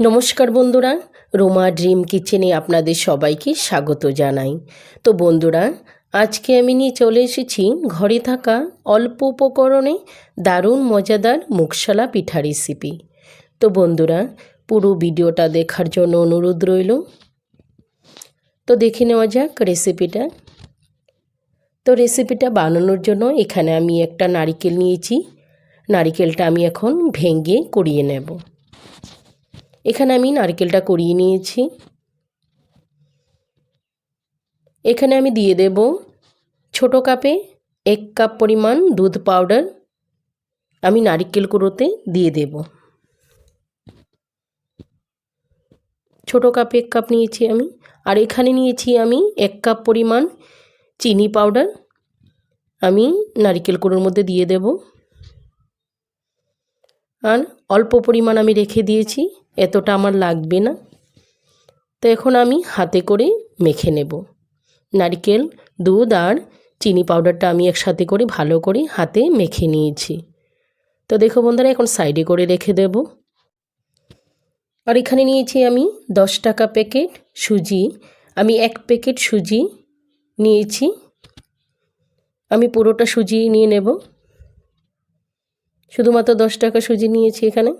নমস্কার বন্ধুরা, রোমা ড্রিম কিচেনে আপনাদের সবাইকে স্বাগত জানাই। তো বন্ধুরা, আজকে আমি নিয়ে চলে এসেছি ঘরে থাকা অল্প উপকরণে দারুণ মজাদার মুখশালা পিঠা রেসিপি তো বন্ধুরা, পুরো ভিডিওটা দেখার জন্য অনুরোধ রইল। তো দেখে নেওয়া যাক রেসিপিটা তো রেসিপিটা বানানোর জন্য এখানে আমি একটা নারিকেল নিয়েছি। নারিকেলটা আমি এখন ভেঙে করিয়ে নেব। এখানে আমি নারকেলটা করিয়ে নিয়েছি। এখানে আমি দিয়ে দেব ছোট কাপে এক কাপ পরিমাণ দুধ পাউডার। আমি নারিকেল কুড়োতে দিয়ে দেব। ছোট কাপে এক কাপ নিয়েছি আমি, আর এখানে নিয়েছি আমি এক কাপ পরিমাণ চিনি পাউডার। আমি নারিকেল কুড়োর মধ্যে দিয়ে দেব। আর অল্প পরিমাণ আমি রেখে দিয়েছি, এতটা আমার লাগবে না। তো এখন আমি হাতে করে মেখে নেব। নারকেল, দুধ আর চিনি পাউডারটা আমি একসাথে করে ভালো করে হাতে মেখে নিয়েছি। তো দেখো বন্ধুরা, এখন সাইডে করে রেখে দেব। আর এখানে নিয়েছি আমি দশ টাকা প্যাকেট সুজি। আমি এক প্যাকেট সুজি নিয়েছি। আমি পুরোটা সুজি নিয়ে নেব। শুধুমাত্র দশ টাকা সুজি নিয়েছি এখানে।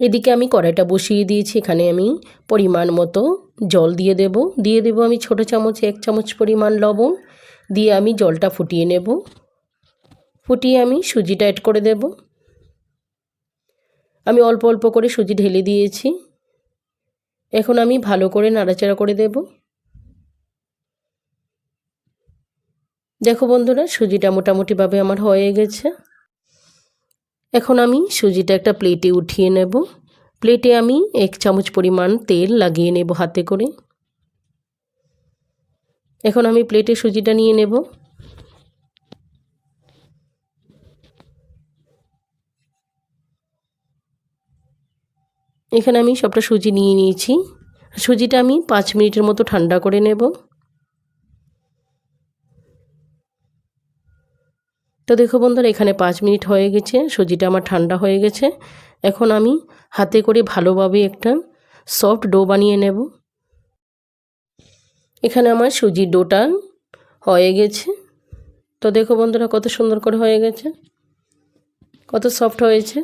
এদিকে আমি কড়াইটা বসিয়ে দিয়েছি, এখানে আমি পরিমাণ মতো জল দিয়ে দেব। দিয়ে দেব আমি ছোট চামচে, এক চামচ পরিমাণ লবণ। দিয়ে আমি জলটা ফুটিয়ে নেব। ফুটিয়ে আমি সুজিটা অ্যাড করে দেব। আমি অল্প অল্প করে সুজি ঢেলে দিয়েছি। এখন আমি ভালো করে নাড়াচাড়া করে দেব। দেখো বন্ধুরা, সুজিটা মোটামুটিভাবে আমার হয়ে গেছে। এখন আমি সুজিটা একটা প্লেটে উঠিয়ে নেব। প্লেটে আমি এক চামচ পরিমাণ তেল লাগিয়ে নেব হাতে করে। এখন আমি প্লেটে সুজিটা নিয়ে নেব। এখানে আমি সবটা সুজি নিয়ে নিয়েছি। সুজিটা আমি পাঁচ মিনিটের মতো ঠান্ডা করে নেব। তো দেখো বন্ধুরা, এখানে পাঁচ মিনিট হয়ে গেছে, সুজিটা আমার ঠান্ডা হয়ে গেছে। এখন আমি হাতে করে ভালোভাবে একটা সফট ডো বানিয়ে নেব। এখানে আমার সুজির ডোটা হয়ে গেছে। তো দেখো বন্ধুরা, কত সুন্দর করে হয়ে গেছে, কত সফট হয়েছে।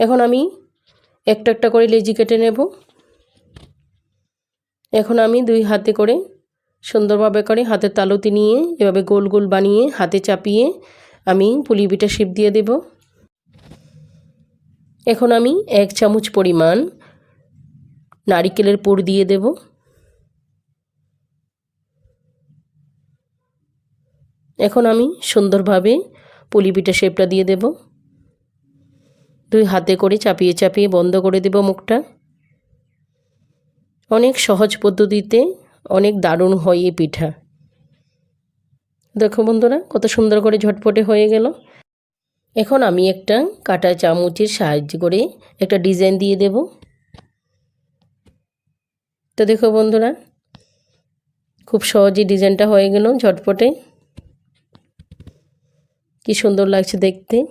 এখন আমি একটা একটা করে লেজি কেটে নেব। এখন আমি দুই হাতে করে সুন্দরভাবে করে হাতের তালুতি নিয়ে, এভাবে গোল গোল বানিয়ে হাতে চাপিয়ে আমি পুলি পিঠা শিপ দিয়ে দেব। এখন আমি এক চামচ পরিমাণ নারিকেলের পুর দিয়ে দেব। এখন আমি সুন্দরভাবে পুলি পিঠা শেপটা দিয়ে দেব। দুই হাতে করে চাপিয়ে চাপিয়ে বন্ধ করে দেব মুখটা। অনেক সহজ পদ্ধতিতে অনেক দারুণ হয় এই পিঠা। দেখো বন্ধুরা, কত সুন্দর করে ঝটপটে হয়ে গেল। এখন আমি একটা কাটা চামচের সাহায্য করে একটা ডিজাইন দিয়ে দেব। তো দেখো বন্ধুরা, খুব সহজে ডিজাইনটা হয়ে গেল ঝটপটে। কি সুন্দর লাগছে দেখতে।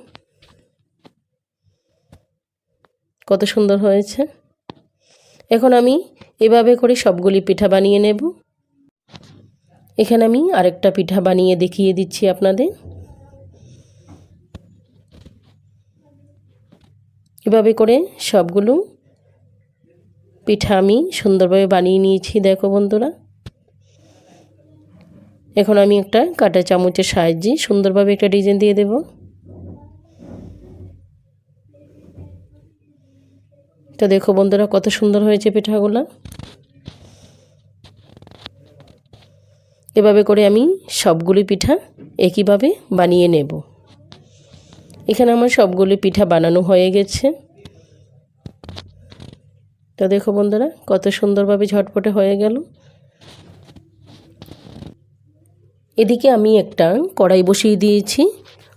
কত সুন্দর হয়েছে। এখন আমি এভাবে করে সবগুলি পিঠা বানিয়ে নেব। এখানে আমি আরেকটা পিঠা বানিয়ে দেখিয়ে দিচ্ছি আপনাদের। এভাবে করে সবগুলো পিঠা আমি সুন্দরভাবে বানিয়ে নিয়েছি, দেখো বন্ধুরা। এখন আমি একটা কাটা চামচের সাহায্যে সুন্দরভাবে একটা ডিজাইন দিয়ে দেব। তো দেখো বন্ধুরা, কত সুন্দর হয়েছে পিঠাগুলো। এভাবে করে আমি সবগুলি পিঠা একইভাবে বানিয়ে নেব। এখানে আমার সবগুলি পিঠা বানানো হয়ে গেছে। তো দেখো বন্ধুরা, কত সুন্দরভাবে ঝটপটে হয়ে গেল। এদিকে আমি একটা কড়াই বসিয়ে দিয়েছি।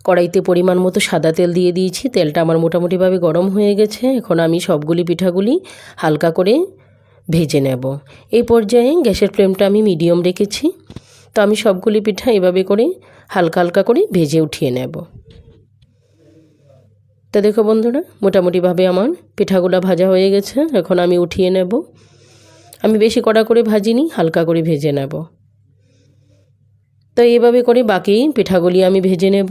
কড়াইতে পরিমাণ মতো সাদা তেল দিয়ে দিয়েছি। তেলটা আমার মোটামুটিভাবে গরম হয়ে গেছে। এখন আমি সবগুলি পিঠাগুলি হালকা করে ভেজে নেব। এই পর্যায়ে গ্যাসের ফ্লেমটা আমি মিডিয়াম রেখেছি। তো আমি সবগুলি পিঠা এভাবে করে হালকা হালকা করে ভেজে উঠিয়ে নেব। তো দেখো বন্ধুরা, মোটামুটিভাবে আমার পিঠাগুলো ভাজা হয়ে গেছে। এখন আমি উঠিয়ে নেব। আমি বেশি কড়া করে ভাজিনি, হালকা করে ভেজে নেব। তো এইভাবে করে বাকি পিঠাগুলি আমি ভেজে নেব।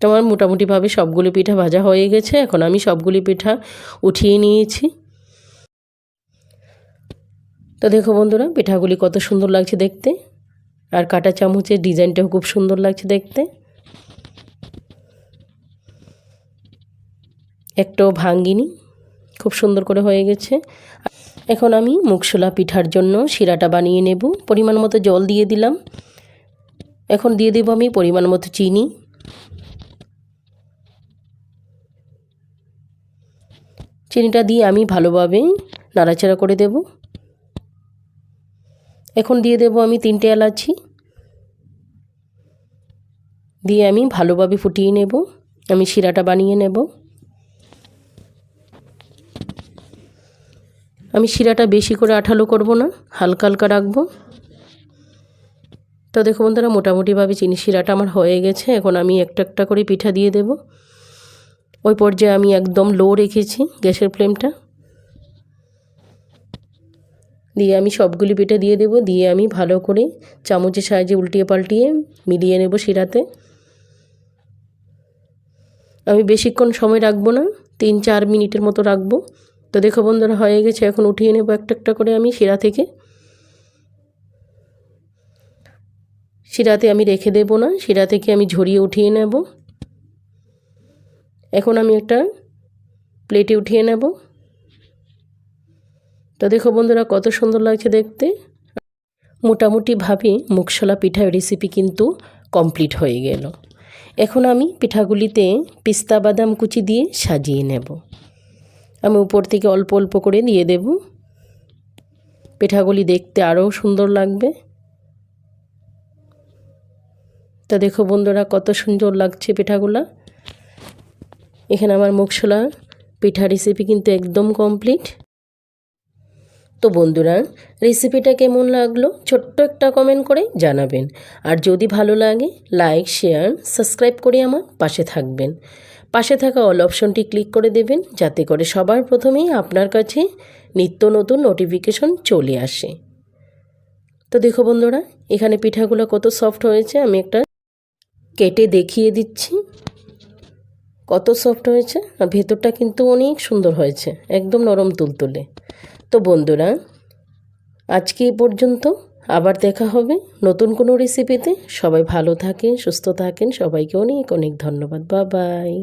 তোমার মোটামুটিভাবে সবগুলি পিঠা ভাজা হয়ে গেছে। এখন আমি সবগুলি পিঠা উঠিয়ে নিয়েছি। তো দেখো বন্ধুরা, পিঠাগুলি কত সুন্দর লাগছে দেখতে। আর কাটা চামচের ডিজাইনটাও খুব সুন্দর লাগছে দেখতে। একটাও ভাঙ্গিনি, খুব সুন্দর করে হয়ে গেছে। এখন আমি মুখশোলা পিঠার জন্য শিরাটা বানিয়ে নেব। পরিমাণ মতো জল দিয়ে দিলাম। এখন দিয়ে দেবো আমি পরিমাণ মতো চিনি। চিনিটা দিয়ে আমি ভালোভাবে নাড়াচাড়া করে দেব। এখন দিয়ে দেব আমি তিনটে এলাচি। দিয়ে আমি ভালোভাবে ফুটিয়ে নেব। আমি শিরাটা বানিয়ে নেব। আমি শিরাটা বেশি করে আঠালো করব না, হালকা হালকা রাখব। তো দেখো বন্ধুরা, মোটামুটিভাবে চিনি শিরাটা আমার হয়ে গেছে। এখন আমি একটা একটা করে পিঠা দিয়ে দেব। ওই পর্যায়ে আমি একদম লো রেখেছি গ্যাসের ফ্লেমটা। দিয়ে আমি সবগুলি পিঠে দিয়ে দেব, দিয়ে আমি ভালো করে চামচের সাহায্যে উল্টিয়ে পাল্টিয়ে মিলিয়ে নেব শিরাতে। আমি বেশিক্ষণ সময় রাখব না, তিন চার মিনিটের মতো রাখব। তো দেখো বন্ধুরা, হয়ে গেছে, এখন উঠিয়ে নেব একটা একটা করে আমি শিরা থেকে। শিরাতে আমি রেখে দেব না, শিরা থেকে আমি ঝরিয়ে উঠিয়ে নেব। এখন আমি একটা প্লেটে উঠিয়ে নেব। তো দেখো বন্ধুরা, কত সুন্দর লাগছে দেখতে। মোটামুটিভাবে মুখশলা পিঠার রেসিপি কিন্তু কমপ্লিট হয়ে গেল। এখন আমি পিঠাগুলিতে পিস্তা, বাদাম, কুচি দিয়ে সাজিয়ে নেব। আমি উপর থেকে অল্প অল্প করে দিয়ে দেব। পিঠাগুলি দেখতে আরও সুন্দর লাগবে। তা দেখো বন্ধুরা, কত সুন্দর লাগছে পিঠাগুলা। এখানে আমার মুখশোলা পিঠা রেসিপি কিন্তু একদম কমপ্লিট তো বন্ধুরা রেসিপিটা কেমন লাগল ছোট্ট একটা কমেন্ট করে জানাবেন। আর যদি ভালো লাগে লাইক শেয়ার সাবস্ক্রাইব করে আমার পাশে থাকবেন। পাশে থাকা অল অপশনটি ক্লিক করে দেবেন, যাতে করে সবার প্রথমেই আপনার কাছে নিত্য নতুন নোটিফিকেশন চলে আসে। তো দেখো বন্ধুরা, এখানে পিঠাগুলো কত সফট হয়েছে, আমি একটা কেটে দেখিয়ে দিচ্ছি। কত সফট হয়েছে, আর ভেতরটা কিন্তু অনেক সুন্দর হয়েছে, একদম নরম তুলতুলে। তো বন্ধুরা, আজকে এ পর্যন্ত আবার দেখা হবে নতুন কোনো রেসিপিতে সবাই ভালো থাকেন, সুস্থ থাকেন, সবাইকে অনেক অনেক ধন্যবাদ। বা বাই